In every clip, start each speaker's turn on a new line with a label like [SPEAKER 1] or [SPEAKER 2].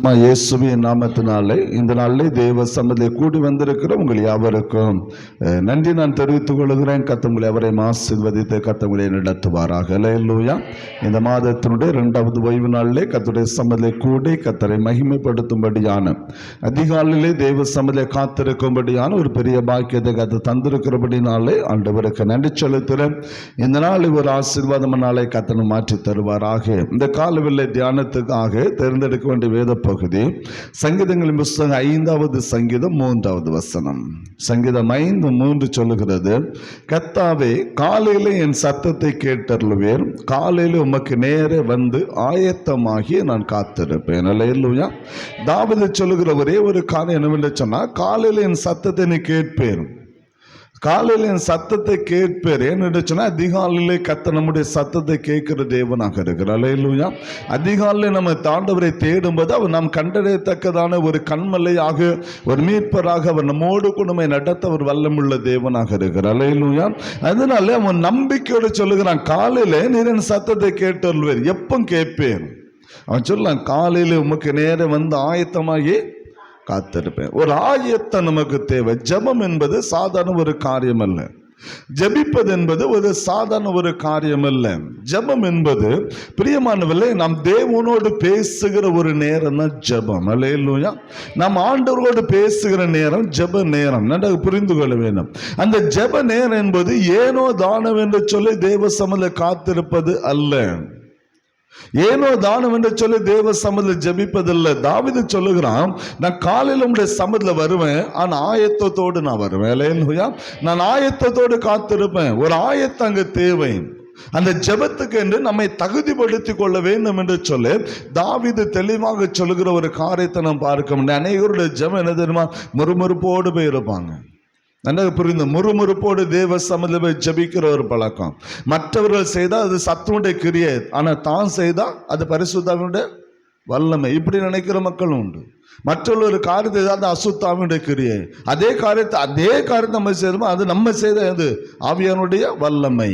[SPEAKER 1] அம்மா இயேசுவின் நாமத்தினாலே இந்த நாளிலே தேவ சம்மதியை கூடி வந்திருக்கிற உங்கள் யாவருக்கும் நன்றி நான் தெரிவித்துக் கொள்கிறேன். கத்தங்களை அவரை மாசிர்வதித்து கத்தங்களை நடத்துவாராக. இல்லையா இந்த மாதத்தினுடைய இரண்டாவது ஓய்வு நாளிலே கத்துடைய சம்மதியை கூடி கத்தரை மகிமைப்படுத்தும்படியான அதிகாலையிலே தேவ சம்மதியை காத்திருக்கும்படியான ஒரு பெரிய பாக்கியத்தை கத்து தந்திருக்கிறபடினாலே ஆண்டவருக்கு நன்றி செலுத்துகிறேன். இந்த நாள் ஒரு ஆசீர்வாதம் நாளை கத்தனை மாற்றி தருவாராக. இந்த காலவில்லை தியானத்துக்காக தேர்ந்தெடுக்க வேண்டிய வேத பகுதி. சங்கீதங்களின் புஸ்தகம் ஐந்தாவது சங்கீதம் மூன்றாவது வசனம். சங்கீதம் ஐந்து மூன்று சொல்லுகிறது கத்தாவே காலையில என் சத்தத்தை கேட்டருளுவேன். காலையில் உமக்கு நேரே வந்து ஆயத்தமாகி நான் காத்திருப்பேன். இல்லையா தாவது சொல்லுகிற ஒரே ஒரு காரணம் என்னவென்று சொன்னால் காலையில் என் சத்தத்தை நீ கேட்பேன். காலையில் என் சத்தத்தை கேட்பேர். ஏன்னு சொன்னா அதிகாலையிலே கத்த நம்முடைய சத்தத்தை கேட்கிற தேவனாக இருக்கிறார். அலையிலுயா அதிகாலையில் நம்ம தாண்டவரை தேடும்போது அவர் நாம் கண்டறியத்தக்கதான ஒரு கண்மலையாக ஒரு மீட்பராக அவர் நம்மோடு குடும்பம் நடத்த ஒரு வல்லமுள்ள தேவனாக இருக்கிறார். அலையிலுயா அதனால அவன் நம்பிக்கையோடு சொல்லுகிறான் காலையில நீர் என் சத்தத்தை கேட்டு எப்போ கேட்பேன். அவன் சொல்லலாம் காலையில உமக்கு நேரம் வந்து ஆயத்தமாகி காத்திருப்பேன். ஒரு ஆயத்தம் நமக்கு தேவை. ஜெபம் என்பது சாதாரண ஒரு காரியம் அல்ல ஜபிப்பது என்பது ஒரு சாதாரண ஒரு காரியம் அல்ல ஜெபம் என்பது பிரியமானவில்லை நாம் தேவனோடு பேசுகிற ஒரு நேரம் தான் ஜெபம். இல்லையா நாம் ஆண்டவரோடு பேசுகிற நேரம் ஜெப நேரம். நன்றாக புரிந்து கொள்ள வேண்டும். அந்த ஜெப நேரம் என்பது ஏனோ தானம் என்று சொல்லி தேவ சமல காத்திருப்பது அல்ல. ஏனோ தானம் என்று சொல்லி தேவ சமதில் ஜெபிப்பதில்லை. தாவித சொல்லுகிறான் நான் காலையில் உங்களுடைய சமதில் வருவேன். ஆனால் ஆயத்தத்தோடு நான் வருவேன். நான் ஆயத்தத்தோடு காத்திருப்பேன். ஒரு ஆயத்தம் அங்கு தேவை. அந்த ஜெபத்துக்கு என்று நம்மை தகுதிப்படுத்தி கொள்ள வேண்டும் என்று சொல்லி தாவிது தெளிவாக சொல்லுகிற ஒரு காரியத்தை நாம் பார்க்க முடியும். அநேகருடைய ஜெபம் என்ன தெரியுமா? முறுமுறுப்போடு போய் இருப்பாங்க நன்றாக புரிந்து. முறுமுறுப்போடு தேவ சமதில் ஜபிக்கிற ஒரு பழக்கம். மற்றவர்கள் செய்தால் அது சத்துவனுடைய கிரியை ஆனால் தான் செய்தால் அது பரிசுத்தாவினுடைய வல்லமை. இப்படி நினைக்கிற மக்களும் உண்டு. மற்றவர்கள் ஒரு காரியத்தை ஏதாவது அசுத்தாவினுடைய கிரியை அதே காரியத்தை அதே காரியத்தை நம்ம செய்தோமோ அது நம்ம செய்த அது ஆவியானுடைய வல்லமை.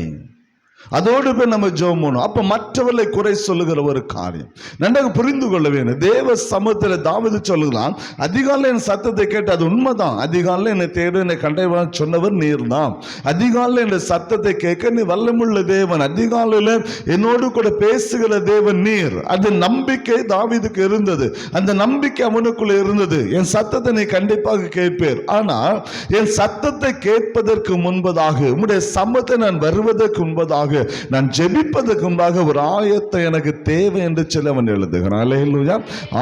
[SPEAKER 1] அதோடு போய் நம்ம ஜெபம் பண்ணணும் அப்ப மற்றவர்களை குறை சொல்லுகிற ஒரு காரியம். நன்றாக புரிந்து கொள்ள வேண்டும். தேவ சமூகத்தில் தாவது சொல்லுகிறான் அதிகாலை என் சத்தத்தை கேட்டு அது உண்மைதான். அதிகாலையில் என்னை தேடு என்னை கண்டைவான் சொன்னவர் நீர் தான் அதிகாலையில் என் சத்தத்தை கேட்க நீ வல்லமுள்ள தேவன். அதிகாலையில் என்னோடு கூட பேசுகிற தேவன் நீர். அது நம்பிக்கை தாவிதுக்கு இருந்தது. அந்த நம்பிக்கை அவனுக்குள்ள இருந்தது. என் சத்தத்தை நீ கண்டிப்பாக கேட்பேர். ஆனால் என் சத்தத்தை கேட்பதற்கு முன்பதாக உம்முடைய சமத்தை நான் வருவதற்கு முன்பதாக நான் ஜெபிப்பதற்கு முன்பாக ஒரு ஆயத்தம் எனக்கு தேவை என்று சிலவன் எழுதுகிறான். அல்லேலூயா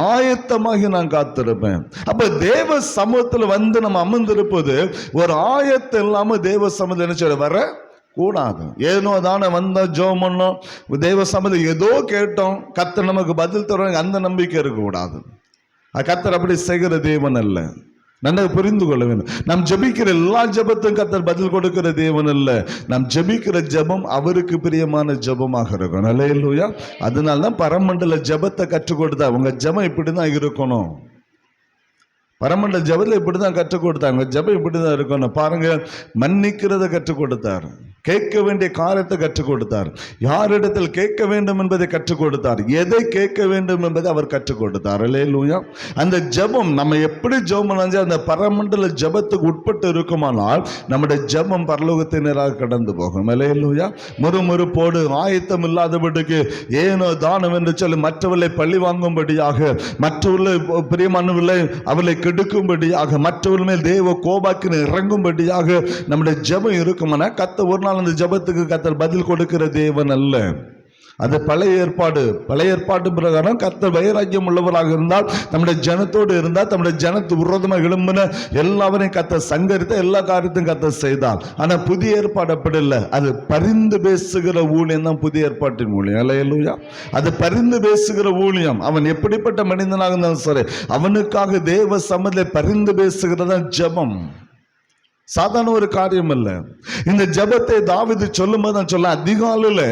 [SPEAKER 1] ஆயத்தமாகி நான் காத்திருப்பேன். அப்ப தேவ சமூகத்தில் வந்து நம்ம அமர்ந்திருப்பது ஒரு ஆயத்தம் இல்லாம தேவ சமூகத்தில் என்ன சொல்ல வர கூடாது. ஏனோ தானே வந்த ஜோம் பண்ணோம் தேவ சம்மதி ஏதோ கேட்டோம் கத்தர் நமக்கு பதில் தருவாங்க அந்த நம்பிக்கை இருக்கக்கூடாது. கத்தர் அப்படி செய்கிற தேவன் அல்ல. நன்றாக புரிந்து கொள்ள வேண்டும். நாம் ஜெபிக்கிற எல்லா ஜெபத்தும் கத்தர் பதில் கொடுக்கிற தேவன் அல்ல. நாம் ஜெபிக்கிற ஜெபம் அவருக்கு பிரியமான ஜெபமாக இருக்கும். அல்லையா அதனால தான் பரமண்டல ஜெபத்தை கற்றுக் கொடுத்தா உங்க ஜெபம் இப்படி தான் இருக்கணும். பரமண்டல ஜபத்தில் இப்படி தான் கற்றுக் கொடுத்தாங்க ஜபம் இப்படி தான் இருக்கணும். பாருங்க மன்னிக்கிறத கற்றுக் கொடுத்தாரு. கேட்க வேண்டிய காரியத்தை கற்றுக் கொடுத்தார். யாரிடத்தில் கேட்க வேண்டும் என்பதை கற்றுக் கொடுத்தார். எதை கேட்க வேண்டும் என்பதை அவர் கற்றுக் கொடுத்தார். இல்லையா அந்த ஜெபம் நம்ம எப்படி ஜெபம் பண்ணாலும் அந்த பரமண்டல ஜெபத்துக்கு உட்பட்டு இருக்குமானால் நம்முடைய ஜெபம் பரலோகத்தினராக கடந்து போகும். இல்லையா முறுமுறுப்போடு ஆயத்தம் இல்லாதபடிக்கு ஏனோ தானம் என்று சொல்லி மற்றவர்களை பழி வாங்கும்படியாக மற்றவர்களை பிரியமானவர்களை அவளை கெடுக்கும்படியாக மற்றவர்கள் மேல் தேவ கோபாக்கின இறங்கும்படியாக நம்முடைய ஜெபம் இருக்குமானா கத்த ஒரு நாள் அந்த ஜெபத்துக்கு கத்தர் பதில் கொடுக்கிற தேவன் அல்ல. அது பழைய ஏற்பாடு. பழைய ஏற்பாட்டு பிரகாரம் கத்தர் வைராக்கியம் உள்ளவராக இருந்தால் நம்முடைய ஜனத்தோடு இருந்தால் நம்முடைய ஜனத்து விரோதமாக எழும்பின எல்லாவரையும் கத்த சங்கரித்த எல்லா காரியத்தையும் கத்த செய்தால் ஆனால் புதிய ஏற்பாடு அப்படி இல்லை. அது பரிந்து பேசுகிற ஊழியம் தான் புதிய ஏற்பாட்டின் ஊழியம். இல்லையா அது பரிந்து பேசுகிற ஊழியம். அவன் எப்படிப்பட்ட மனிதனாக இருந்தாலும் சரி அவனுக்காக தேவ சமதிலை பரிந்து பேசுகிறதான் ஜெபம். சாதாரண ஒரு காரியம் அல்ல இந்த ஜெபத்தை தாவிது சொல்லும் போது நான் சொல்ல அதிகாலையில்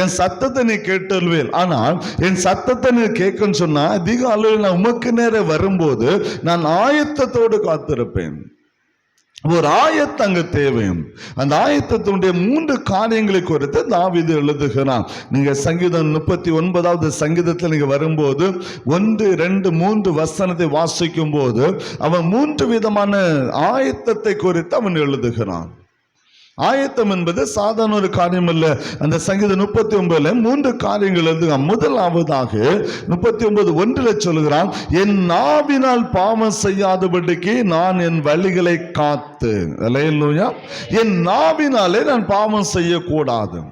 [SPEAKER 1] என் சத்தத்தை நீ கேட்டல்வேல் ஆனால் என் சத்தத்தை நீ கேட்கன்னு சொன்னா அதிகாலையில் நான் உமக்கு நேர வரும்போது நான் ஆயத்தத்தோடு காத்திருப்பேன். ஒரு ஆயத்தம் அங்க தேவை அந்த ஆயத்தத்தினுடைய மூன்று காரியங்களை குறித்து தாவிது எழுதுகிறான். நீங்க சங்கீதம் முப்பத்தி ஒன்பதாவது சங்கீதத்தில் நீங்க வரும்போது ஒன்று ரெண்டு மூன்று வசனத்தை வாசிக்கும் போது அவன் மூன்று விதமான ஆயத்தத்தை குறித்து அவன் எழுதுகிறான். ஆயத்தம் என்பது சாதாரண ஒரு காரியம் அல்ல அந்த சங்கீதம் முப்பத்தி ஒன்பதுல மூன்று காரியங்கள் எழுதுக முதலாவதாக முப்பத்தி ஒன்பது ஒன்றில் சொல்லுகிறான் என் நாவினால் பாவம் செய்யாதபடிக்கு நான் என் வழிகளை காத்து அல்லேலூயா. என் நாவினாலே நான் பாவம் செய்யக்கூடாது.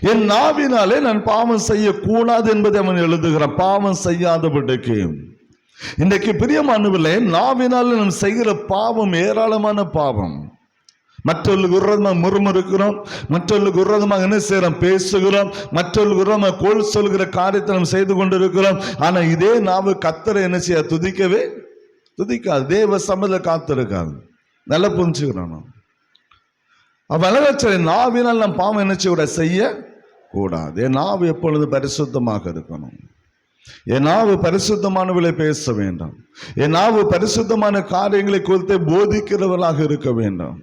[SPEAKER 1] என் நாவினாலே நான் பாவம் செய்யக்கூடாது என்பதை அவன் எழுதுகிறான். பாவம் செய்யாதபடிக்கு. இன்றைக்கு பிரியமானவில்லை நாவினால் நாம் செய்கிற பாவம் ஏராளமான பாவம். மற்றவர்களுக்கு விரோதமாக முறுமுறுக்கிறோம். மற்றவர்களுக்கு விரோதமாக என்ன செய்கிறோம் பேசுகிறோம். மற்றவர்களுக்கு விரோதமாக கோல் சொல்கிற காரியத்தை நம்ம செய்து கொண்டிருக்கிறோம். ஆனால் இதே நாவு கத்தரை என்ன செய்ய? துதிக்கவே துதிக்காது. தேவ சம்மத காத்திருக்காது நல்லா புரிஞ்சுக்கிறோம் நாம் அவன் நாவினால் நாம் பாவம் என்ன செய்ய செய்ய கூடாது. என் நாவு எப்பொழுது பரிசுத்தமாக இருக்கணும்? என் நாவு பரிசுத்தமானவளை பேச வேண்டாம். என் நாவு பரிசுத்தமான காரியங்களை குறித்து போதிக்கிறவர்களாக இருக்க வேண்டாம்.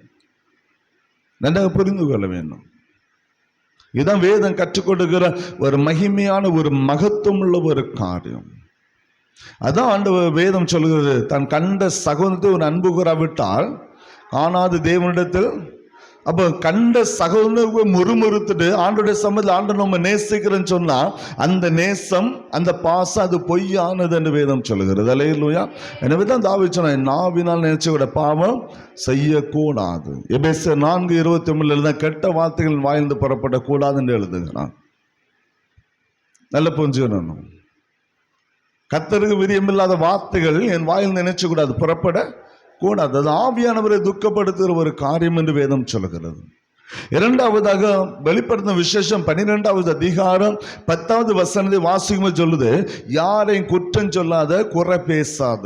[SPEAKER 1] நன்றாக புரிந்து கொள்ள வேண்டும். இதுதான் வேதம் கற்றுக்கொடுக்கிற ஒரு மகிமையான ஒரு மகத்துவம் உள்ள ஒரு காரியம். அதான் ஆண்டவர் வேதம் சொல்கிறது தன் கண்ட சகோதரத்தை ஒரு அன்பு கூறாவிட்டால் காணாது தேவனிடத்தில் அப்போ கண்ட சகோதரனுக்கு முறுமுறுத்துட்டு ஆண்டோடைய சம்மதில் ஆண்டு நம்ம நேசிக்கிறேன்னு சொன்னால் அந்த நேசம் அந்த பாசம் அது பொய்யானது என்று வேதம் சொல்லுகிறது. அலையிலுயா எனவே தான் தாவி நாவினால் நினைச்ச பாவம் செய்யக்கூடாது. எபேச நான்கு இருபத்தி ஒன்பதுல தான் கெட்ட வார்த்தைகள் வாய்ந்து புறப்பட கூடாதுன்னு எழுதுங்கிறான் நல்ல புரிஞ்சுக்கணும். கத்தருக்கு விரியமில்லாத வார்த்தைகள் என் வாயில் நினைச்சு கூடாது புறப்பட கூடாது. அது ஆவியானவரை துக்கப்படுத்துகிற ஒரு காரியம் என்று வேதம் சொல்கிறது இரண்டாவதாக வெளிப்படுத்தின விசேஷம் பன்னிரெண்டாவது அதிகாரம் பத்தாவது வசனத்தை வாசிக்கும் சொல்லுது யாரையும் குற்றம் சொல்லாத குறை பேசாத.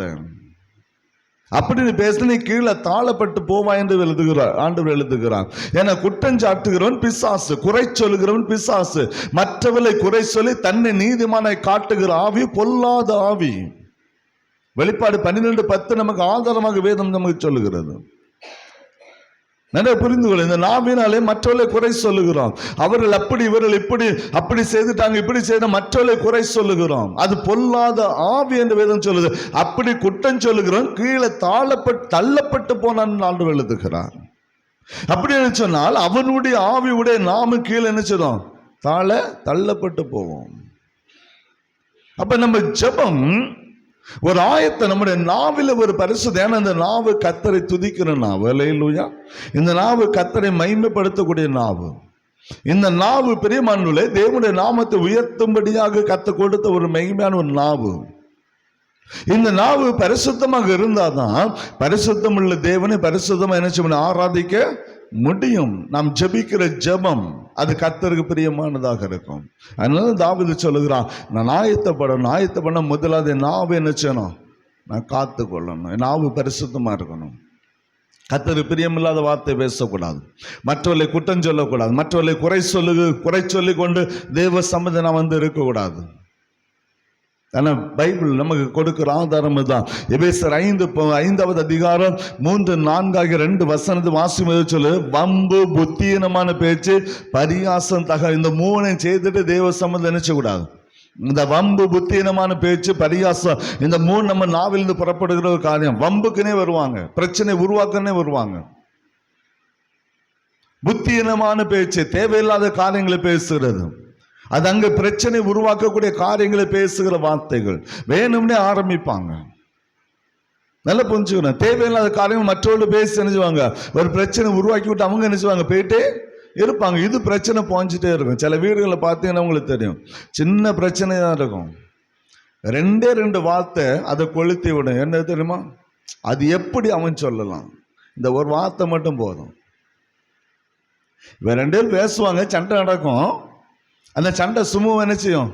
[SPEAKER 1] அப்படி நீ நீ கீழே தாழப்பட்டு போவா என்று எழுதுகிறார் ஆண்டவர் எழுதுகிறார். ஏன்னா குற்றம் சாட்டுகிறவன் பிசாசு குறை சொல்லுகிறவன் பிசாசு. மற்றவர்களை குறை சொல்லி தன்னை நீதிமானை காட்டுகிற ஆவி பொல்லாத ஆவி. வெளிப்பாடு பன்னிரெண்டு பத்து நமக்கு ஆதாரமாக வேதம் நமக்கு சொல்லுகிறது. நிறைய புரிந்து கொள்ள இந்த நாவினாலே மற்றவர்களை குறை சொல்லுகிறோம். அவர்கள் அப்படி இவர்கள் இப்படி அப்படி செய்துட்டாங்க இப்படி செய்த மற்றவர்களை குறை சொல்லுகிறோம். அது பொல்லாத ஆவி என்று வேதம் சொல்லுது. அப்படி குற்றம் சொல்லுகிறோம் கீழே தாழப்பட்டு தள்ளப்பட்டு போனான் ஆண்டு எழுதுகிறார். அப்படி என்ன சொன்னால் அவனுடைய ஆவியுடைய நாம கீழே நினைச்சிடும் தாழ தள்ளப்பட்டு போவோம் அப்ப நம்ம ஜெபம் ஒரு ஆயத்தை நம்முடைய நாவில் ஒரு பரிசு ஏன்னா இந்த நாவு கத்தரை துதிக்கிற நாவு. இல்லையா இந்த நாவு கத்தரை மைமைப்படுத்தக்கூடிய நாவு. இந்த நாவு பெரியமானுல தேவனுடைய நாமத்தை உயர்த்தும்படியாக கத்த கொடுத்த ஒரு மகிமையான ஒரு நாவு. இந்த நாவு பரிசுத்தமாக இருந்தாதான் பரிசுத்தம் உள்ள தேவனை பரிசுத்தமாக என்ன செய்யணும் ஆராதிக்க முடியும். நாம் ஜெபிக்கிற ஜெபம் அது கத்தருக்கு பிரியமானதாக இருக்கும். அதனால தாவிது சொல்லுகிறான் நான் ஆயத்தப்படணும். ஆயத்தப்பட முதலாவது என் நாவு என்ன செய்யணும்? நான் காத்து கொள்ளணும் என் நாவு பரிசுத்தமாக இருக்கணும். கத்தரு பிரியமில்லாத வார்த்தை பேசக்கூடாது. மற்றவர்களை குற்றம் சொல்லக்கூடாது. மற்றவர்களை குறை சொல்லு குறை சொல்லி கொண்டு தேவ சம்மதனா நான் வந்து இருக்கக்கூடாது. ஆனால் பைபிள் நமக்கு கொடுக்குற ஆதாரம் தான் எபேசர் ஐந்து ஐந்தாவது அதிகாரம் மூன்று நான்காக ரெண்டு வசனத்து வாசிமது சொல்லு வம்பு புத்தீனமான பேச்சு பரியாசம் தக இந்த மூணையும் செய்துட்டு தேவ சம்மந்தம் நினைச்சக்கூடாது. இந்த வம்பு புத்தீனமான பேச்சு பரியாசம் இந்த மூணு நம்ம நாவிலிருந்து புறப்படுகிற ஒரு காரியம். வம்புக்குனே வருவாங்க. பிரச்சனை உருவாக்கனே வருவாங்க. புத்தீனமான பேச்சு தேவையில்லாத காரியங்களை பேசுகிறது அது அங்கே பிரச்சனை உருவாக்கக்கூடிய காரியங்களை பேசுகிற வார்த்தைகள். வேணும்னே ஆரம்பிப்பாங்க. நல்லா புரிஞ்சுக்கணும். தேவையில்லாத காரியங்கள் மற்றவர்கள் பேசி நினைச்சுவாங்க ஒரு பிரச்சனை உருவாக்கி விட்டு அவங்க நினைச்சுவாங்க போயிட்டே இருப்பாங்க. இது பிரச்சனை போஞ்சிட்டே இருக்கும் சில வீடுகளில் பார்த்தீங்கன்னா உங்களுக்கு தெரியும். சின்ன பிரச்சனை தான் இருக்கும். ரெண்டே ரெண்டு வார்த்தை அதை கொளுத்தி விடும். என்ன தெரியுமா? அது எப்படி அவன் சொல்லலாம்? இந்த ஒரு வார்த்தை மட்டும் போதும். இவன் ரெண்டு பேரும் பேசுவாங்க. சண்டை நடக்கும். அந்த சண்டை சுமூகம் என்ன செய்யும்?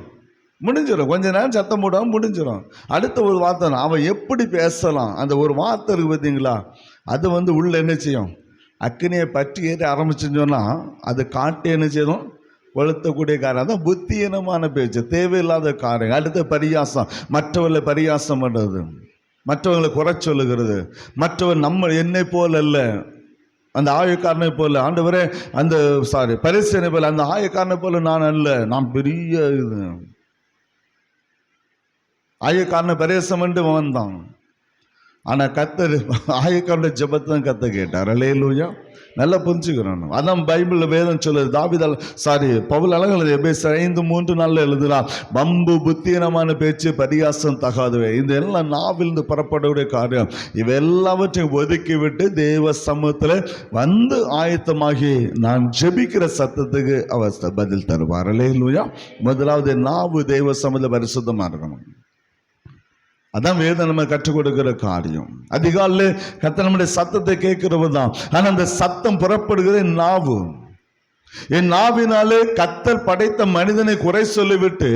[SPEAKER 1] முடிஞ்சிடும் கொஞ்ச நேரம் சத்தம் போடாமல் முடிஞ்சிடும் அடுத்த ஒரு வார்த்தை அவன் எப்படி பேசலாம்? அந்த ஒரு வார்த்தை இருக்குது பார்த்தீங்களா? அது வந்து உள்ள என்ன செய்யும்? அக்னியை பற்றி ஏறி ஆரம்பிச்சுன்னு சொன்னால் அது காட்டு என்ன செய்யும்? கொளுத்தக்கூடிய காரியம். தான் புத்தியீனமான பேச்சு. தேவையில்லாத காரியம். அடுத்த பரியாசம். மற்றவர்களை பரியாசம் பண்ணுறது மற்றவங்களை குறை சொல்லுகிறது. மற்றவர் நம்ம என்னை போல் அல்ல. அந்த ஆயக்காரனை போல ஆண்டவரே அந்த சாரி பரிசனை போல அந்த ஆயக்காரனை போல நான் அல்ல. நான் பெரிய இது. ஆயக்காரனை பரிசம் வந்தான் ஆனா கத்தர் ஆயக்காரனுடைய ஜெபத்தை தான் கத்த கேட்டார். அலையலூயா நல்லா புரிஞ்சுக்கிறோம். அதான் பைபிளில் வேதம் சொல்லுது தாவிதால் சாரி பவுல் அழகல் எபேஸ் ஐந்து மூன்று நாளில் எழுதுறான் வம்பு புத்தீனமான பேச்சு பரிகாசம் தகாதவை. இந்த எல்லாம் நாவிலிருந்து புறப்படக்கூடிய காரியம். இவை எல்லாவற்றையும் ஒதுக்கி விட்டு தேவ சமூகத்தில் வந்து ஆயத்தமாகி நான் ஜெபிக்கிற சத்தத்துக்கு அவர் பதில் தருவார். இல்லையா முதலாவது நாவு தேவ சமூக பரிசுத்தமாக இருக்கணும். அதான் வேதம் நம்ம கற்றுக் கொடுக்கிற காரியம். அதிகாலையில் கத்த நம்முடைய சத்தத்தை கேட்கிறவ தான் ஆனால் அந்த சத்தம் புறப்படுகிற என் நாவு. என் நாவினாலே கத்தர் படைத்த மனிதனை குறை சொல்லிவிட்டு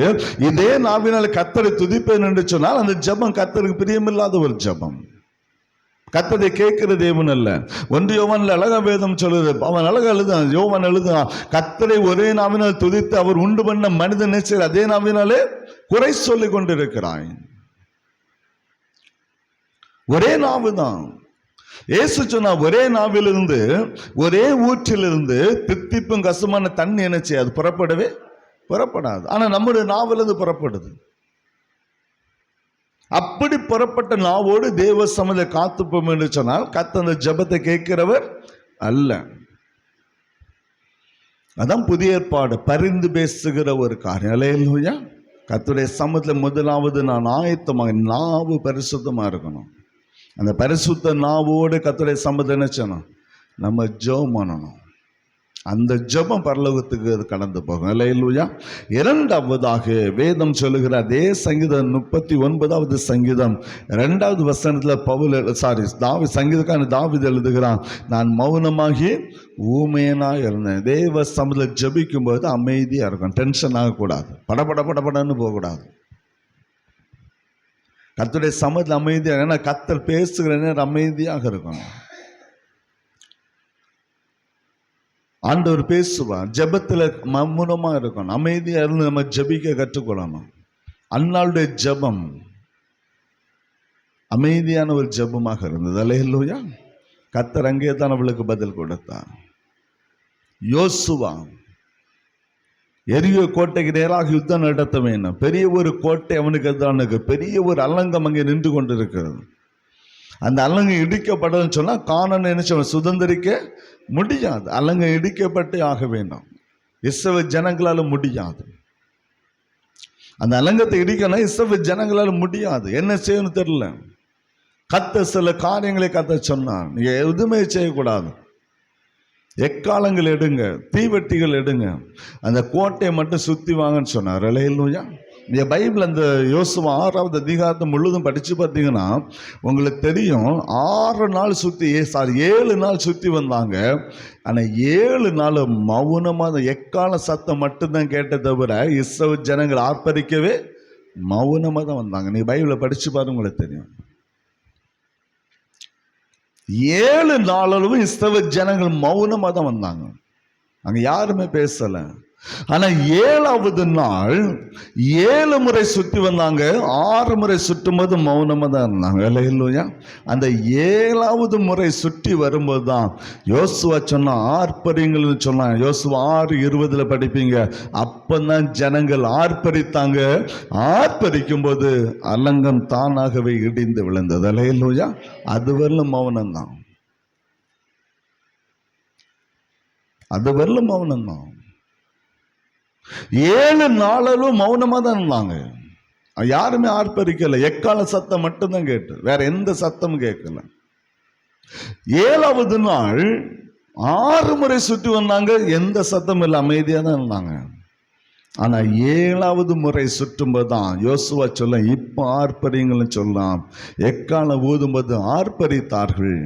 [SPEAKER 1] இதே நாவினாலே கத்தரை துதிப்பேன் என்று சொன்னால் அந்த ஜெபம் கத்தருக்கு பிரியமில்லாத ஒரு ஜெபம். கத்ததை கேட்கிற தேவன் அல்ல. ஒன்று யோவான்ல அழகா வேதம் சொல்லுது. அவன் அழகா எழுதான் யோவான் எழுதுதான் கத்தரை ஒரே நாவினால் துதித்து அவர் உண்டு பண்ண மனிதன் நினைச்சு அதே நாவினாலே குறை சொல்லி கொண்டிருக்கிறான் ஒரே நாவு தான். ஏசு சொன்னா ஒரே நாவிலிருந்து ஒரே ஊற்றிலிருந்து தித்திப்பும் கசுமான தண்ணி என்னச்சு அது புறப்படவே புறப்படாது. ஆனா நம்முடைய நாவிலிருந்து புறப்படுது. அப்படி புறப்பட்ட நாவோடு தேவ சமத காத்துப்போம் என்று சொன்னால் கத்த அந்த ஜபத்தை கேட்கிறவர் அல்ல. அதான் புதிய ஏற்பாடு. பரிந்து பேசுகிற ஒரு காரியம். அலையலூயா கத்துடைய சமத்துல முதலாவது நான் ஆயத்தமாக நாவு பரிசுத்தமா இருக்கணும். அந்த பரிசுத்த நாவோடு கத்துடைய சம்மதம் நினைச்சணும் நம்ம ஜெபம் பண்ணணும். அந்த ஜபம் பரலோகத்துக்கு அது கடந்து போகும். இல்லையா இரண்டாவதாக வேதம் சொல்லுகிற அதே சங்கீதம் முப்பத்தி ஒன்பதாவது சங்கீதம் ரெண்டாவது வசனத்தில் பவுல் சாரி தாவி சங்கீதக்கான தாவித எழுதுகிறான் நான் மௌனமாகி ஊமையனாக இருந்தேன். தேவ சமத்தில் ஜபிக்கும்போது அமைதியாக இருக்கும். டென்ஷன் ஆகக்கூடாது. படபட படபடன்னு போகக்கூடாது. கர்த்தருடைய சமத்தில் அமைதியாக ஏன்னா கத்தர் பேசுகிற நேரம் அமைதியாக இருக்கணும். ஆண்டவர் பேசுவார் ஜெபத்தில் மௌனமா இருக்கணும். அமைதியாக இருந்து நம்ம ஜபிக்க கற்றுக்கொள்ளணும். அன்னாளுடைய ஜெபம் அமைதியான ஒரு ஜெபமாக இருந்தது. அல்லையா கத்தர் அங்கே தான் அவளுக்கு பதில் கொடுத்தான் யோசுவா. எரிய கோட்டைக்கு நேராக யுத்தம் நடத்த வேண்டும் பெரிய ஒரு கோட்டை அவனுக்கு எதிரானுக்கு பெரிய ஒரு அல்லங்கம் அங்கே நின்று கொண்டிருக்கிறது. அந்த அல்லங்கம் இடிக்கப்பட்டதுன்னு சொன்னால் காணன் நினைச்சவன் சுதந்திரிக்க முடியாது. அல்லங்கம் இடிக்கப்பட்டே ஆக வேண்டும். இஸ்ரவ ஜனங்களால் முடியாது. அந்த அலங்கத்தை இடிக்கணும் இஸ்ரவ ஜனங்களால் முடியாது. என்ன செய்யணும்னு தெரியல. கத்த சில காரியங்களை கத்த சொன்னான் நீங்கள் எதுவுமே செய்யக்கூடாது. எக்காலங்கள் எடுங்க தீவெட்டிகள் எடுங்க. அந்த கோட்டையை மட்டும் சுத்தி வாங்கன்னு சொன்னார். இலையிலூயா இந்த பைபிள் அந்த யோசுவா ஆறாவது அதிகாரத்தை முழுதும் படித்து பார்த்தீங்கன்னா உங்களுக்கு தெரியும் ஆறு நாள் சுற்றி சாரி ஏழு நாள் சுற்றி வந்தாங்க. ஆனால் ஏழு நாள் மௌனமாக அந்த எக்கால சத்தம் மட்டும்தான் கேட்ட தவிர இஸ்ரவ ஜனங்கள் ஆர்ப்பரிக்கவே மௌனமாக தான் வந்தாங்க. நீ பைபிளை படித்து பாருங்க உங்களுக்கு தெரியும். ஏழு நாளளவும் இஸ்தவ ஜனங்கள் மௌனமாக தான் வந்தாங்க. அங்கே யாருமே பேசலை. ஆனா ஏழாவது நாள் ஏழு முறை சுற்றி வந்தாங்க. ஆறு முறை சுற்றும் போது மௌனமாக தான் இருந்தாங்க. இல்லையா அந்த ஏழாவது முறை சுற்றி வரும்போது தான் யோசுவா சொன்னான் ஆர்ப்பரிங்கள்னு சொன்னாங்க. யோசுவா ஆறு இருபதுல படிப்பீங்க. அப்பந்தான் ஜனங்கள் ஆர்ப்பரித்தாங்க. ஆர்ப்பரிக்கும் போது அலங்கம் தானாகவே இடிந்து விழுந்தது. இல்லையா அது வரலும் மௌனம் தான் அது வரலும் மௌனம் தான் ஏழு நாளும் மௌனமாக தான் இருந்தாங்க. யாருமே ஆர்ப்பரிக்கல. எக்கால சத்தம் மட்டும்தான் கேட்டு. வேற எந்த சத்தமும் கேட்கல. ஏழாவது நாள் ஆறு முறை சுற்றி வந்தாங்க. எந்த சத்தம் இல்லை அமைதியாக தான் இருந்தாங்க. ஆனால் ஏழாவது முறை சுற்றும்போது தான் யோசுவா சொல்ல இப்போ ஆர்ப்பரிங்கள்னு சொல்லலாம் எக்காலம் ஊதும்போது ஆர்ப்பரித்தார்கள்?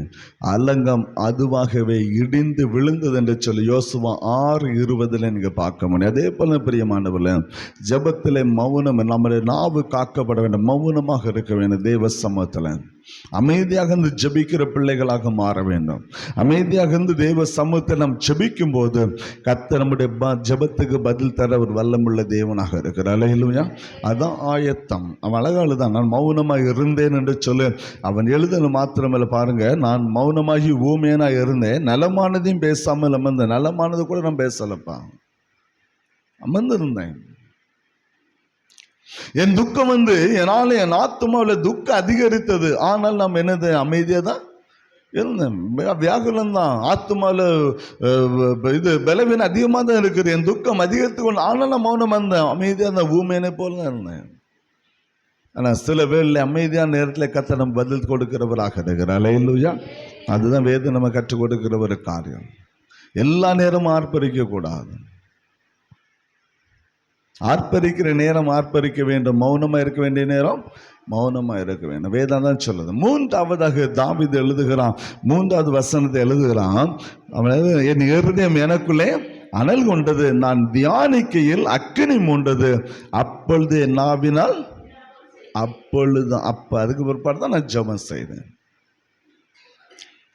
[SPEAKER 1] அலங்கம் அதுவாகவே இடிந்து விழுந்தது என்று சொல்லி யோசுவா ஆறு இருபதில் நீங்கள் பார்க்க முடியும். அதே போல பிரியமானவர்கள் ஜெபத்தில் மௌனம் நம்முடைய நாவு காக்கப்பட வேண்டும் மௌனமாக இருக்க வேண்டும் தேவ சமூகத்தில். அமைதியாக இருந்து ஜெபிக்கிற பிள்ளைகளாக மாற வேண்டும். அமைதியாக இருந்து தேவ சமூகத்தை நாம் ஜெபிக்கும் போது கத்த நம்முடைய ப- ஜெபத்துக்கு பதில் தர ஒரு வல்லமுள்ள தேவனாக இருக்கிறார். அலையிலுயா. அதான் ஆயத்தம். அவன் அழகாளு தான் நான் மௌனமாக இருந்தேன் என்று சொல்லு. அவன் எழுதணும் மாத்திரமில்ல பாருங்க நான் மௌனமாகி ஊமையனாக இருந்தேன். நலமானதையும் பேசாமல் அமர்ந்த நலமானது கூட நான் பேசலப்பா. அமர்ந்திருந்தேன். என் துக்கம் வந்து என்னால் என் ஆத்மாவில் துக்கம் அதிகரித்தது. ஆனால் நாம் என்னது? அமைதியாக தான் இருந்தேன் வியாகுலம் தான் ஆத்மாவில் இது பலவீனம் அதிகமாக தான் இருக்குது. என் துக்கம் அதிகரித்து கொண்டு ஆனால் நான் மௌனம் இருந்தேன் அமைதியாக இருந்தேன். ஊமையனை போல தான் இருந்தேன். ஆனால் சில பேரில் அமைதியான நேரத்தில் கத்த நம்ம பதில் கொடுக்கிறவராக இருக்கிறார். இல்லையா அதுதான் வேதம் நம்ம கற்றுக் கொடுக்கிற ஒரு காரியம். எல்லா நேரமும் ஆர்ப்பரிக்கக்கூடாது கூடாது. ஆர்ப்பரிக்கிற நேரம் ஆர்ப்பரிக்க வேண்டும். மௌனமாக இருக்க வேண்டிய நேரம் மௌனமாக இருக்க வேண்டும். வேதம் தான் சொல்லுது மூன்றாவதாக தாவீது எழுதுகிறான். மூன்றாவது வசனத்தை எழுதுகிறான். அவன் என் இருதயம் எனக்குள்ளே அனல் கொண்டது. நான் தியானிக்கையில் அக்கினி மூண்டது. அப்பொழுது என் நாவினால் அப்பொழுது அப்போ அதுக்கு பிற்பாடு தான் நான் ஜெபம் செய்தேன்.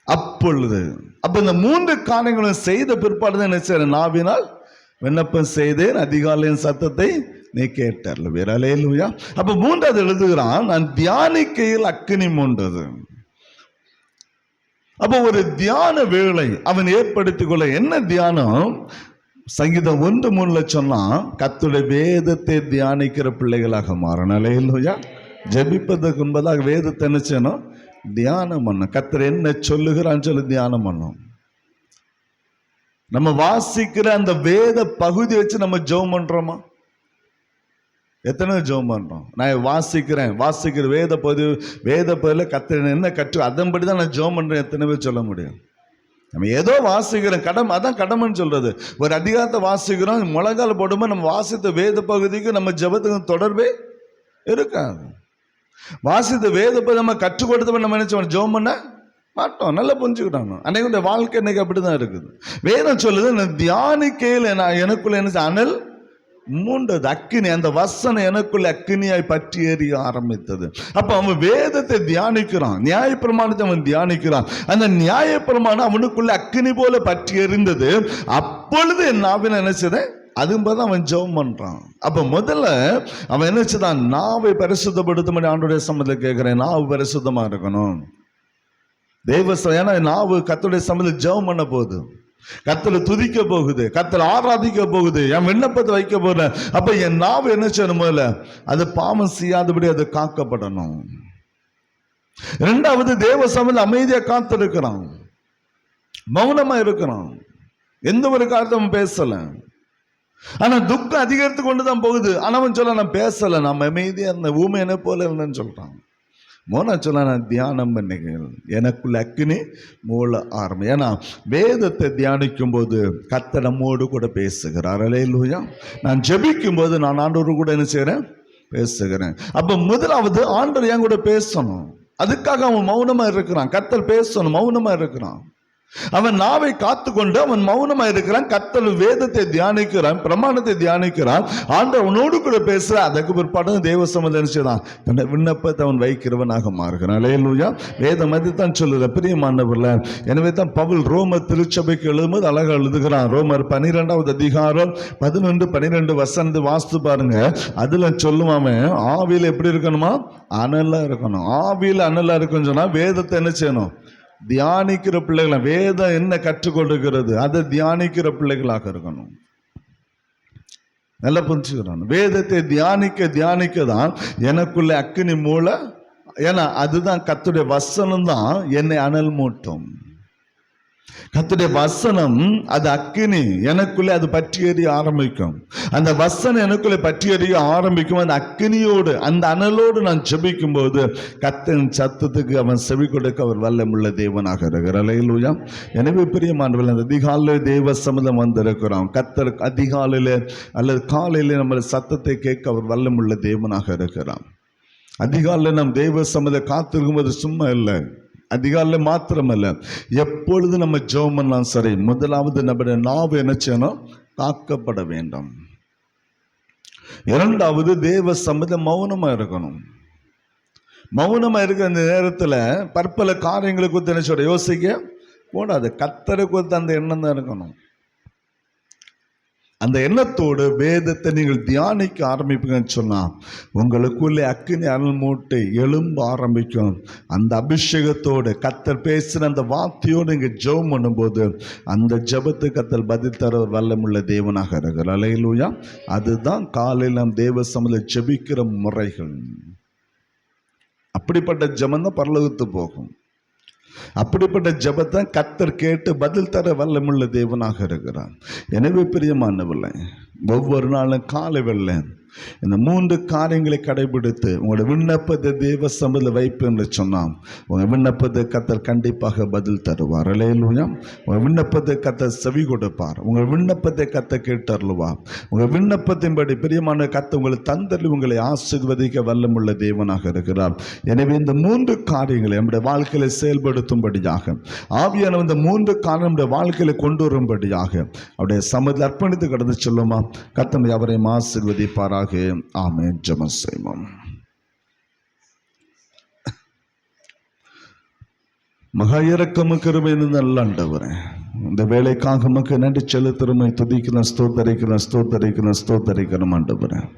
[SPEAKER 1] அப்பொழுது. அப்ப இந்த மூன்று காரியங்களும் செய்த பிற்பாடு தான் என்ன செய்யறேன் நாவினால் விண்ணப்பம் செய்தேன் அதிகாலையின் சத்தத்தை நீ கேட்டார்ல வேறாலேலுயா அப்ப மூன்றாவது எழுதுகிறான் நான் தியானிக்கையில் அக்கினி மூண்டது. அப்போ ஒரு தியான வேலை அவன் ஏற்படுத்திக் கொள்ள என்ன தியானம்? சங்கீதம் ஒன்று மூணுல சொன்னா கத்துடைய வேதத்தை தியானிக்கிற பிள்ளைகளாக மாறணும் அலையிலுயா ஜபிப்பதற்கு முன்பதாக வேதத்தை என்ன செய்யணும்? தியானம் பண்ணும் கத்தர் என்ன சொல்லுகிறான்னு சொல்லி தியானம் பண்ணும் நம்ம வாசிக்கிற அந்த வேத பகுதி வச்சு நம்ம ஜெபம் பண்றோமா? எத்தனை ஜெபம் பண்றோம். நான் வாசிக்கிறேன். வாசிக்கிற வேத பகுதி வேத பகுதியில் கத்தர் என்ன கற்று அதன்படி தான் நான் ஜெபம் பண்றேன். எத்தனை பேர் சொல்ல முடியும்? நம்ம ஏதோ வாசிக்கிறோம். கடமை அதான் கடமைன்னு சொல்றது. ஒரு அதிகாரத்தை வாசிக்கிறோம். முழங்கால் போடும்போது நம்ம வாசித்த வேத பகுதிக்கு நம்ம ஜெபத்துக்கு தொடர்பே இருக்காது. வாசித்த வேத பகுதி நம்ம கற்றுக் கொடுத்தவன் நம்ம நினைச்சோம் ஜெபம் பண்ண மாட்டோம் நல்லா புரிஞ்சுக்கிட்டோம் அன்னைக்கு வாழ்க்கை இன்னைக்கு அப்படிதான் இருக்குது. வேதம் சொல்லுது நான் தியானிக்கையில் நான் எனக்குள்ள என்ன அனல் மூண்டது அக்கினி அந்த வசனம் எனக்குள்ள அக்கினியாய் பற்றி எறிய ஆரம்பித்தது. அப்போ அவன் வேதத்தை தியானிக்கிறான் நியாயப்பிரமாணத்தை அவன் தியானிக்கிறான். அந்த நியாயப்பிரமாணம் அவனுக்குள்ள அக்கினி போல பற்றி எறிந்தது அப்பொழுது என் நாவின நினைச்சது அதும்போது அவன் ஜெபம் பண்ணுறான் அப்போ முதல்ல அவன் என்ன செய்தான்? நாவை பரிசுத்தப்படுத்தும்படி ஆண்டுடைய சம்மதம் கேட்குறேன் நாவு பரிசுத்தமாக இருக்கணும். தெய்வ ஏன்னா நாவு கத்தோடைய சம்மதம் ஜெபம் பண்ண போகுது. கத்தலை துதிக்க போகுது. கத்தில் ஆராதிக்க போகுது. என் விண்ணப்பத்தை வைக்க போறேன் அப்ப என் நாவு என்ன செய்யணும் முதல்ல? அது பாவம் செய்யாதபடி அது காக்கப்படணும். ரெண்டாவது தேவ சமையல் அமைதியா காத்திருக்கிறான் மௌனமா இருக்கிறான் எந்த ஒரு காரியத்தையும் பேசல. ஆனா துக்கம் அதிகரித்து கொண்டு தான் போகுது. ஆனா அவன் சொல்ல நான் பேசல. நான் அமைதியா இருந்த ஊமை என்ன போல இருந்தேன்னு சொல்றான். மோனா நான் தியானம் பண்ணுங்கள் எனக்குள்ள அக்னி மூல ஆரம்பம். ஏன்னா வேதத்தை தியானிக்கும் போது கத்த நம்மோடு கூட பேசுகிறார். அலையிலூயா. நான் ஜெபிக்கும் போது நான் ஆண்டோரு கூட என்ன செய்கிறேன்? பேசுகிறேன். அப்போ முதலாவது ஆண்டவர் என் கூட பேசணும். அதுக்காக அவன் மௌனமாக இருக்கிறான். கத்தல் பேசணும் மௌனமாக இருக்கிறான். அவன் நாவை காத்துக்கொண்டு அவன் மௌனமா இருக்கிறான். கத்தல் வேதத்தை தியானிக்கிறான் பிரமாணத்தை தியானிக்கிறான். ஆண்டவனோடு கூட பேசுற அதுக்கு பிற்பாடு தேவ சம்மதம் செய்தான் விண்ணப்பத்தை அவன் வைக்கிறவனாக மாறுகிறான். அலையலூயா வேதம் அது தான் சொல்லுற பிரியமானவர்ல எனவே தான் பவுல் ரோம திருச்சபைக்கு எழுதும்போது அழகா எழுதுகிறான். ரோமர் பனிரெண்டாவது அதிகாரம் பதினொன்று பனிரெண்டு வசந்து வாஸ்து பாருங்க. அதுல சொல்லுவாமே ஆவியில் எப்படி இருக்கணுமா? அனலா இருக்கணும். ஆவியில அனலா இருக்குன்னு சொன்னா வேதத்தை என்ன செய்யணும்? தியானிக்கிற பிள்ளைகளை வேதம் என்ன கற்றுக் கொடுக்கிறது அதை தியானிக்கிற பிள்ளைகளாக இருக்கணும். நல்லா புரிஞ்சுக்கிறான் வேதத்தை தியானிக்க தியானிக்க தான் எனக்குள்ள அக்கினி மூளை ஏன்னா அதுதான் கத்துடைய வசனம் தான் என்னை அனல் மூட்டும் கத்துடைய வசனம் அது அக்கினி எனக்குள்ளே அது பற்றி எறிய ஆரம்பிக்கும். அந்த வசனம் எனக்குள்ளே பற்றி எறிய ஆரம்பிக்கும். அந்த அக்கினியோடு அந்த அனலோடு நான் செபிக்கும் போது கத்தன் சத்தத்துக்கு அவன் செவி கொடுக்க அவர் வல்லமுள்ள தேவனாக இருக்கிறார். அலையிலுயா எனவே பிரியமானவர்கள் அந்த அதிகாலையில் தேவ சம்மதம் வந்திருக்கிறோம். கத்தர் அதிகாலையில் அல்லது காலையில் நம்ம சத்தத்தை கேட்க அவர் வல்லமுள்ள தேவனாக இருக்கிறான் அதிகாலையில் நம் தெய்வ சம்மத காத்திருக்கும்போது சும்மா இல்லை. அதிகாலையில் மாத்திரமல்ல. எப்பொழுது நம்ம ஜெபம் பண்ணலாம் சரி முதலாவது நம்முடைய நாவு என்ன செய்யணும்? காக்கப்பட வேண்டும். இரண்டாவது தேவ சம்மத மௌனமா இருக்கணும். மௌனமா இருக்கிற அந்த நேரத்துல பற்பல காரியங்களை குறித்து என்ன சொல்ற? யோசிக்க கூடாது. கத்தரை குறித்து அந்த எண்ணம் தான் இருக்கணும். அந்த எண்ணத்தோடு வேதத்தை நீங்கள் தியானிக்க ஆரம்பிப்பீங்கன்னு சொன்னால் உங்களுக்குள்ளே அக்கினி அனல் மூட்டை எழும்ப ஆரம்பிக்கும். அந்த அபிஷேகத்தோடு கத்தர் பேசுகிற அந்த வார்த்தையோடு நீங்கள் ஜெபம் பண்ணும்போது அந்த ஜெபத்து கத்தல் பதில் தர ஒரு வல்லமுள்ள தேவனாக இருக்கிறார். அலையிலூயா. அதுதான் காலையில் நாம் தேவ சமல ஜபிக்கிற முறைகள். அப்படிப்பட்ட ஜபந்தான் பரலோகத்து போகும். அப்படிப்பட்ட ஜெபத்தை கத்தர் கேட்டு பதில் தர வல்லமுள்ள தேவனாக இருக்கிறார். எனவே பிரியமானவில்லை ஒவ்வொரு நாளும் காலை வெள்ளை இந்த மூன்று காரியங்களை கடைபிடித்து உங்களோட விண்ணப்பத்தை தேவ சமதில் வைப்பு என்று சொன்னான். உங்கள் விண்ணப்பத்தை கத்தர் கண்டிப்பாக பதில் தருவார். இல்லையா உங்கள் விண்ணப்பத்தை கத்தர் செவி கொடுப்பார். உங்கள் விண்ணப்பத்தை கத்த கேட்டருளுவார். உங்கள் விண்ணப்பத்தின்படி பிரியமான கத்த உங்களை தந்தரில் உங்களை ஆசிர்வதிக்க வல்லமுள்ள தேவனாக இருக்கிறார். எனவே இந்த மூன்று காரியங்களை நம்முடைய வாழ்க்கையில செயல்படுத்தும்படியாக ஆவியான இந்த மூன்று காரணம் நம்முடைய வாழ்க்கையில கொண்டு வரும்படியாக அவருடைய சமதில் அர்ப்பணித்து கடந்து சொல்லுமா? கத்தமை அவரை ஆசிர்வதிப்பாராக. ஆமே ஜம செய்வோம். மகா இறக்கமு கிருபைன்னு நல்ல ஆண்டவரே. இந்த வேலைக்காக மக்கு நன்றி செலுத்திறமை துதிக்கிற ஸ்தோத்தரிக்கிற ஸ்தோத்தரிக்கிற ஸ்தோத்தரிக்கிற ஆண்டவரே.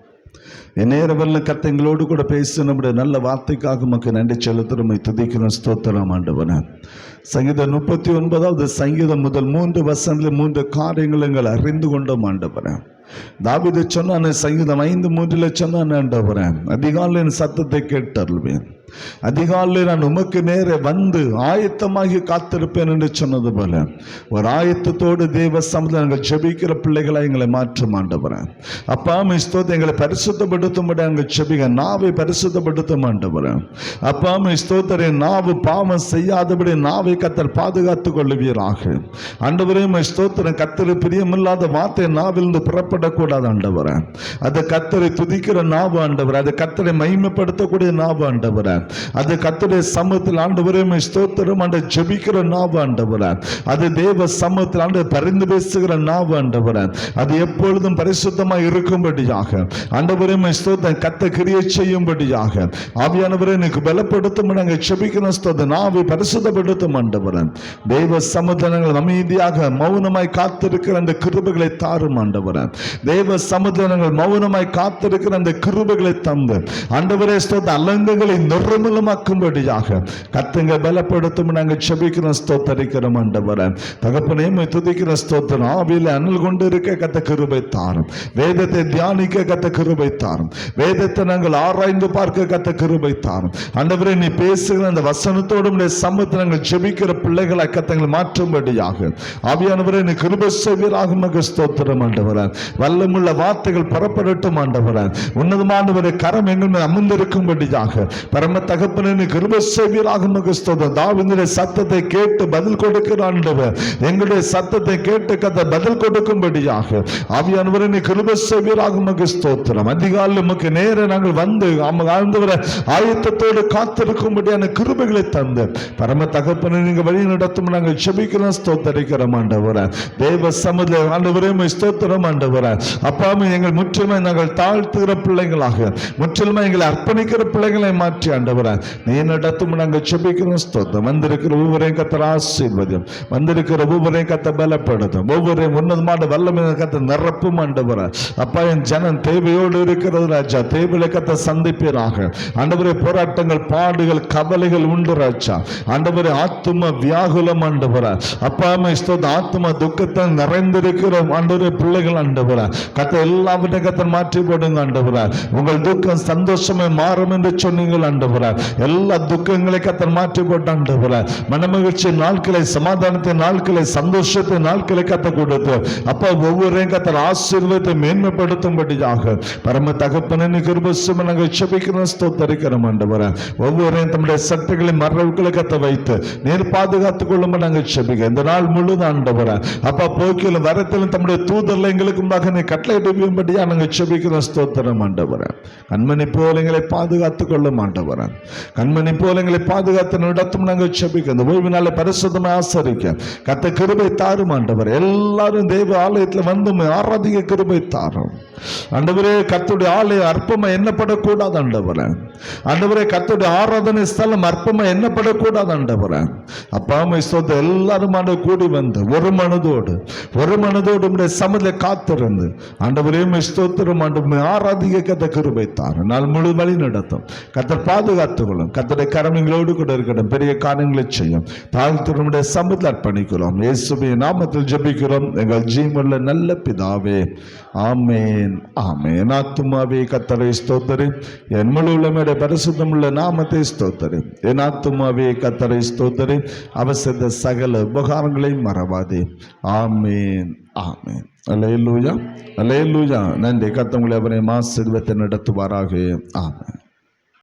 [SPEAKER 1] என் நேரவல்ல கத்தைங்களோடு கூட பேசி நம்முடைய நல்ல வார்த்தைக்காக மக்கு நன்றி செலுத்துறமை துதிக்கிற ஸ்தோத்திரம் ஆண்டவரே. சங்கீதம் முப்பத்தி ஒன்பதாவது சங்கீதம் முதல் மூன்று வசனத்தில் மூன்று காரியங்கள் எங்கள் அறிந்து கொண்டோம் ஆண்டவரே. தாவிது சொன்னான் சங்கீதம் ஐந்து மூன்றில் சொன்னான் ஆண்டவரே அதிகாலையின் சத்தத்தை கேட்டருள்வேன். அதிகாலை நான் உமக்கு நேரே வந்து ஆயத்தமாகி காத்திருப்பேன் என்று சொன்னது போல ஒரு ஆயத்தத்தோடு தேவ சமுதாயம் நாங்கள் ஜெபிக்கிற பிள்ளைகளை எங்களை மாற்ற மாண்டவரேன் அப்பா மிஸ்தோத் எங்களை பரிசுத்தப்படுத்தும்படி நாங்கள் ஜெபிக்க நாவை பரிசுத்தப்படுத்த மாண்டவரேன் அப்பா மிஸ்தோத்தரை நாவு பாவம் செய்யாதபடி நாவை கத்தர் பாதுகாத்து கொள்ளுவீராக. ஆண்டவரே ஸ்தோத்திரம். கத்தர் பிரியமில்லாத வார்த்தை நாவிலிருந்து புறப்படக்கூடாது அண்டவரேன் அது கத்தரை துதிக்கிற நாவு ஆண்டவர். அது கத்தரை மகிமைப்படுத்தக்கூடிய நாவு ஆண்டவரேன் அது கத்துடைய சமூகத்தில் ஆண்டவரே ஸ்தோத்திரம் ஆண்டு ஜெபிக்கிற நாவு ஆண்டவர. அது தேவ சமூகத்தில் ஆண்டு பரிந்து பேசுகிற நாவு ஆண்டவர. அது எப்பொழுதும் பரிசுத்தமாக இருக்கும்படியாக. ஆண்டவரே உம்மை ஸ்தோத்திரம் கத்த கிரியை செய்யும்படியாக. ஆவியானவரை எனக்கு பலப்படுத்தும் நாங்கள் ஜெபிக்கிற ஸ்தோத்திரம் நாவை பரிசுத்தப்படுத்தும் ஆண்டவரே. தேவ சமுதாயங்கள் அமைதியாக மௌனமாய் காத்திருக்கிற அந்த கிருபைகளை தாரும் ஆண்டவரன் தேவ சமுதாயங்கள் மௌனமாய் காத்திருக்கிற அந்த கிருபைகளை தந்து ஆண்டவரே ஸ்தோத்த அலங்குகளை நிற பிரபலமாக்கும்படியாக கத்துங்க பலப்படுத்தும் நாங்கள் செபிக்கிறோம் ஸ்தோத்தரிக்கிறோம் ஆண்டவரே. தகப்பனே துதிக்கிற ஸ்தோத்திரம். ஆவியில் அனல் கொண்டு இருக்க கத்த கிருபை தாரும். வேதத்தை தியானிக்க கத்த கிருபை தாரும். வேதத்தை நாங்கள் ஆராய்ந்து பார்க்க கத்த கிருபை தாரும். ஆண்டவரே நீ பேசுகிற அந்த வசனத்தோடு உடைய நாங்கள் செபிக்கிற பிள்ளைகளை கத்தங்களை மாற்றும்படியாக. ஆவியானவரே நீ கிருபை செய்வீராக மக ஸ்தோத்திரம் ஆண்டவர. வல்லமுள்ள வார்த்தைகள் புறப்படட்டும் ஆண்டவர. உன்னதமானவரை கரம் எங்கள் மேல் அமர்ந்திருக்கும்படியாக. பரம தகப்பனே நீ கிருபை செய்வீராக மக தாவினுடைய சத்தத்தை கேட்டு பதில் கொடுக்கிற ஆண்டவர். எங்களுடைய சத்தத்தை கேட்டு கதை பதில் கொடுக்கும்படியாக. ஆவியானவரை நீ கிருபை செய்வீராக ஸ்தோத்திரம் அதிகாலை நமக்கு நேர நாங்கள் வந்து ஆழ்ந்தவரை ஆண்டவரை ஆயத்தத்தோடு காத்திருக்கும்படியான கிருபைகளை தந்து பரம தகப்பனை நீங்க வழி நடத்தும் நாங்கள் செபிக்கிறோம் ஸ்தோத்தரிக்கிறோம் ஆண்டவரை. தேவ சமுத ஆண்டவரே ஸ்தோத்திரம் ஆண்டவரை. அப்பாவும் எங்கள் முற்றிலுமே நாங்கள் தாழ்த்துகிற பிள்ளைகளாக முற்றிலுமே எங்களை அர்ப்பணிக்கிற பிள்ளைகளை மாற்றி ஆண்டவரா நீ நடத்தும் நாங்கள் செபிக்கிறோம் ஸ்தோத்தம் வந்திருக்கிற ஒவ்வொருவரையும் கத்தர் ஆசீர்வதியும் வந்திருக்கிற ஒவ்வொருவரையும் கத்த பலப்படுத்தும் ஒவ்வொரு உன்னதமான வல்லமை கத்த நிரப்பும் ஆண்டவரை அப்பா என் ஜனம் தேவையோடு இருக்கிறது ராஜா தேவையில கத்த சந்திப்பீராக ஆண்டவரே போராட்டங்கள் பாடுகள் கவலைகள் உண்டு ராஜா ஆண்டவரே ஆத்தும வியாகுலம் ஆண்டவரே அப்பா ஸ்தோத்த ஆத்தும துக்கத்தை நிறைந்திருக்கிற ஆண்டவரே பிள்ளைகள் ஆண்டவரே கத்த எல்லாவற்றையும் கத்த மாற்றி போடுங்க ஆண்டவரே உங்கள் துக்கம் சந்தோஷமே மாறும் என்று சொன்னீங்கள் ஆண்டவரே எல்லா துக்கங்களை கத்தர் மாற்றி போட்டு ஆண்டவரே மனமகிழ்ச்சி நாட்களை சமாதானத்தை நாட்களை சந்தோஷத்தை நாட்களை கத்த கொடுத்து அப்பா ஒவ்வொருவரையும் கத்தர் ஆசீர்வத்தை மேன்மைப்படுத்தும்படியாக. பரம தகப்பனின் கிருபசும நாங்கள் செபிக்கிறோம் ஸ்தோத்தரிக்கிறோம் ஆண்டவரே ஒவ்வொருவரையும் தம்முடைய சட்டைகளை மரவுகளை கத்த வைத்து நீர் பாதுகாத்து கொள்ளும் நாங்கள் செபிக்க இந்த நாள் முழுதும் ஆண்டவரே. அப்பா போக்கிலும் வரத்திலும் தம்முடைய தூதர்ல எங்களுக்கு முன்பாக நீ கட்டளையிடும்படியா நாங்கள் செபிக்கிறோம் ஸ்தோத்திரம் ஆண்டவரே. கண்மணி போல எங்களை பாதுகாத்து கொள்ளும் ஆண்டவரே. கண்மணி போல எங்களை பாதுகாத்து நடத்தும் நாங்கள் செபிக்கிறோம் இந்த ஓய்வு நாளை பரிசுத்தமாக ஆசரிக்க கத்த கிருபை தாரும் ஆண்டவர். எல்லாரும் தெய்வ ஆலயத்தில் வந்து கிருபை தாரும். ஆண்டவரே கத்துடைய ஆலயம் அற்பமா எண்ணப்படக்கூடாது ஆண்டவரே. ஆண்டவரே கத்துடைய ஆராதனை ஸ்தலம் அற்பமா எண்ணப்படக்கூடாது ஆண்டவரே. அப்பா அம்மை சொந்த எல்லாரும் ஆண்டு கூடி வந்து ஒரு மனதோடு ஒரு மனதோடு உடைய சமதில காத்திருந்து ஆண்டவரே உம்மை ஸ்தோத்திரம் ஆண்டு ஆராதிக்க கத்த கிருபை தாரும். நாள் முழு வழி நடத்தும். கத்தர் பாதுகாத்துக் கொள்ளும் கத்தருடைய கரமிங்களோடு கூட இருக்கட்டும். பெரிய காரியங்களை செய்யும். தாழ்த்து நம்முடைய சமூகத்தில் அர்ப்பணிக்கிறோம். இயேசுவின் நாமத்தில் ஜபிக்கிறோம். எங்கள் ஜீவனில் நல்ல பிதாவே. ஆமேன். ஆமேன். ஆத்துமாவே கத்தரை ஸ்தோத்தரி. என் முழு உள்ளமையுடைய பரிசுத்தமுள்ள நாமத்தை ஸ்தோத்தரி. என் ஆத்துமாவே கத்தரை ஸ்தோத்தரி. அவசர சகல உபகாரங்களையும் மறவாதே. ஆமேன். ஆமேன். அல்லேலூயா. அல்லேலூயா. நன்றி. கத்தவங்களை அவரை மாசிர்வத்தை நடத்துவாராக. ஆமேன்.